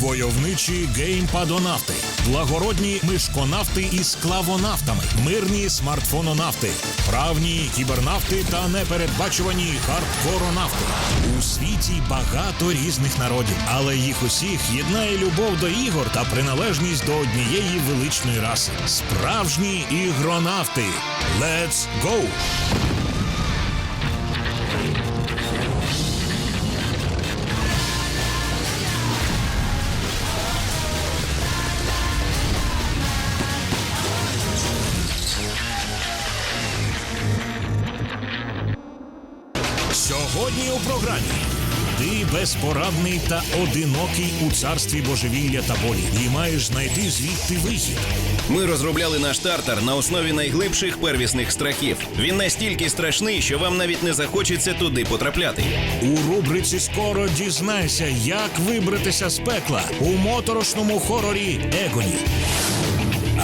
войовничі геймпадонавти, благородні мишконавти із клавонавтами, мирні смартфононавти, правні кібернавти та непередбачувані хардкоронавти. У світі багато різних народів, але їх усіх єднає любов до ігор та приналежність до однієї величної раси. Справжні ігронавти. Let's go! Сьогодні у програмі ти безпорадний та одинокий у царстві божевілля та болі і маєш знайти звідти вихід. Ми розробляли наш стартер на основі найглибших первісних страхів. Він настільки страшний, що вам навіть не захочеться туди потрапляти. У рубриці скоро дізнайся, як вибратися з пекла у моторошному хорорі Егоні.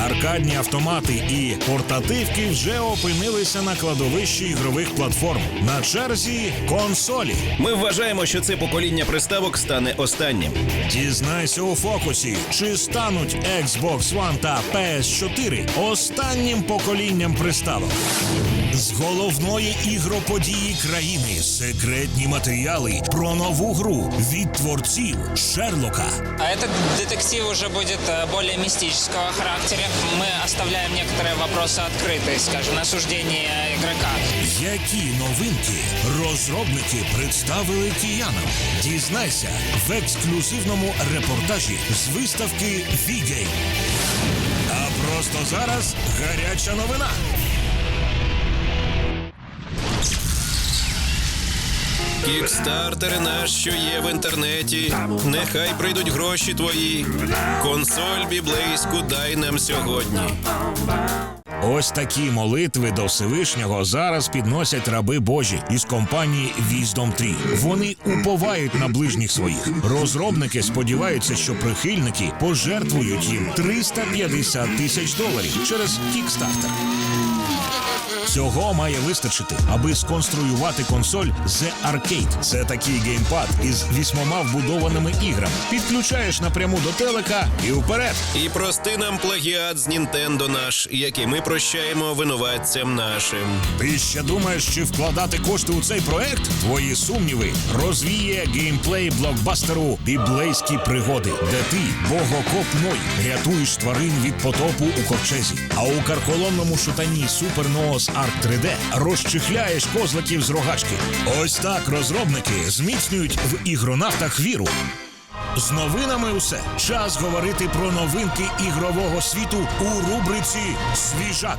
Аркадні автомати і портативки вже опинилися на кладовищі ігрових платформ. На черзі консолі. Ми вважаємо, що це покоління приставок стане останнім. Дізнайся у фокусі, чи стануть Xbox One та PS4 останнім поколінням приставок З головної ігроподії країни секретні матеріали про нову гру від творців Шерлока. А этот детектив уже будет э, более мистического характера. Мы оставляем некоторые вопросы открытые, скажем, на суждение игрока. Які новинки розробники представили киянам? Дізнайся в ексклюзивному репортажі з виставки V-Game. А просто зараз гаряча новина. Кікстартер на що є в інтернеті. Нехай прийдуть гроші твої. Консоль біблейську дай нам сьогодні. Ось такі молитви до Всевишнього зараз підносять раби Божі із компанії Wisdom 3. Вони уповають на ближніх своїх. Розробники сподіваються, що прихильники пожертвують їм 350 тисяч доларів через Kickstarter. Цього має вистачити, аби сконструювати консоль The Arcade. Це такий геймпад із вісьмома вбудованими іграми. Підключаєш напряму до телека і вперед. І прости нам плагіат з Нінтендо наш, який ми прощаємо винуватцям нашим. Ти ще думаєш, чи вкладати кошти у цей проект? Твої сумніви розвіє геймплей блокбастеру Біблейські пригоди, де ти, богокоп Ной, рятуєш тварин від потопу у ковчезі. А у карколомному шутані NOS Arc 3D розчихляєш козликів з рогачки. Ось так розробники зміцнюють в ігронавтах віру. З новинами усе. Час говорити про новинки ігрового світу у рубриці Свіжак.